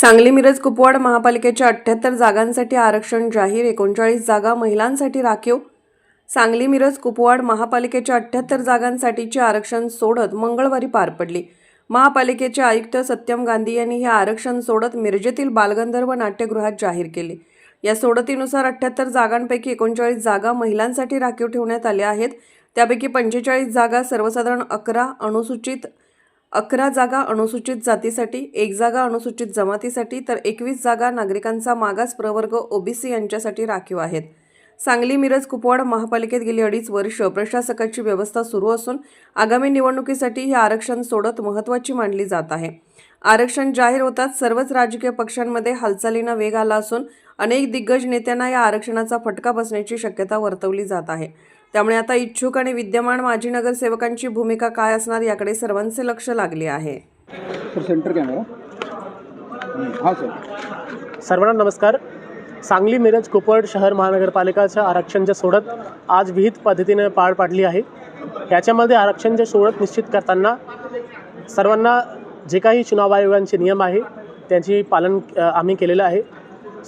सांगली मिरज कुपवाड महापालिकेच्या अठ्ठ्याहत्तर जागांसाठी आरक्षण जाहीर एकोणचाळीस जागा महिलांसाठी राखीव. सांगली मिरज कुपवाड महापालिकेच्या अठ्ठ्याहत्तर जागांसाठीचे आरक्षण सोडत मंगळवारी पार पडली. महापालिकेचे आयुक्त सत्यम गांधी यांनी हे आरक्षण सोडत मिरजेतील बालगंधर्व नाट्यगृहात जाहीर केले. या सोडतीनुसार अठ्ठ्याहत्तर जागांपैकी एकोणचाळीस जागा महिलांसाठी राखीव ठेवण्यात आल्या आहेत. त्यापैकी पंचेचाळीस जागा सर्वसाधारण अकरा अनुसूचित अकरा जागा अनुसूचित जातीसाठी एक जागा अनुसूचित जमातीसाठी तर एकवीस जागा नागरिकांचा मागास प्रवर्ग ओबीसी यांच्यासाठी राखीव आहेत. सांगली मिरज कुपवाड महापालिकेत गेली अडीच वर्ष प्रशासकाची व्यवस्था सुरू असून आगामी निवडणुकीसाठी हे आरक्षण सोडत महत्त्वाची मानली जात आहे. आरक्षण जाहीर होताच सर्वच राजकीय पक्षांमध्ये हालचालींना वेग आला असून अनेक दिग्गज नेत्यांना या आरक्षणाचा फटका बसण्याची शक्यता वर्तवली जात आहे. त्यामुळे आता इच्छुक आणि विद्यमान माजी नगरसेवकांची भूमिका काय असणार याकडे सर्वांचे लक्ष लागले आहे. Sir centre camera. सर. सर्वांना नमस्कार. सांगली मिरज कुपवाड शहर महानगरपालिकाच्या आरक्षणच्या सोडत आज विहित पद्धतीने पार पाडली आहे. याच्यामध्ये आरक्षणचे सोडत निश्चित करताना सर्वांना जे काही चुनाव आयोगांचे नियम आहे त्यांची पालन आम्ही केलेलं आहे.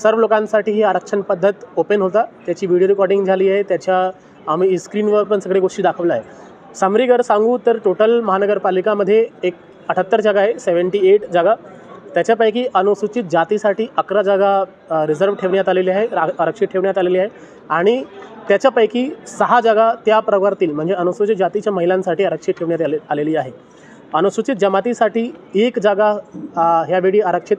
सर्व लोकांसाठी ही आरक्षण पद्धत ओपन होता. त्याची व्हिडिओ रेकॉर्डिंग झाली आहे. त्याच्या आम्ही स्क्रीनवर पण सगळे गोष्टी दाखवल्या आहे सामरीगर सांगू तर टोटल महानगरपालिकामध्ये एक अठ्याहत्तर जागा आहे सेवन्टी एट जागा. त्याच्यापैकी अनुसूचित जातीसाठी अकरा जागा रिझर्व ठेवण्यात आलेली आहे रा आरक्षित ठेवण्यात आलेली आहे. आणि त्याच्यापैकी सहा जागा त्या प्रवर्तील म्हणजे अनुसूचित जातीच्या महिलांसाठी आरक्षित ठेवण्यात आले आलेली आहे. अनुसूचित जमातीसाठी एक जागा ह्यावेळी आरक्षित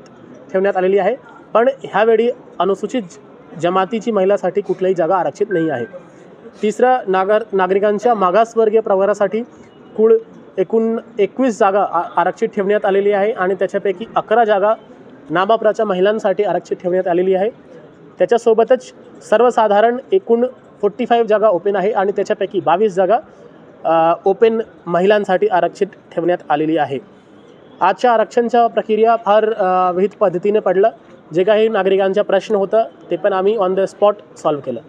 ठेवण्यात आलेली आहे. पण ह्यावेळी अनुसूचित जमातीची महिलासाठी कुठल्याही जागा आरक्षित नाही आहे. तिसरं नागर नागरिकांच्या मागासवर्गीय प्रवारासाठी कुळ एकूण एकवीस जागा आ आरक्षित ठेवण्यात आलेली आहे आणि त्याच्यापैकी अकरा जागा नामापराच्या महिलांसाठी आरक्षित ठेवण्यात आलेली आहे. त्याच्यासोबतच सर्वसाधारण एकूण फोर्टी फाईव्ह जागा ओपन आहे आणि त्याच्यापैकी बावीस जागा ओपन महिलांसाठी आरक्षित ठेवण्यात आलेली आहे. आजच्या आरक्षणच्या प्रक्रिया फार अ, विहित पद्धतीने पडलं. जे काही नागरिकांचा प्रश्न होता ते पण आम्ही ऑन द स्पॉट सॉल्व्ह केलं.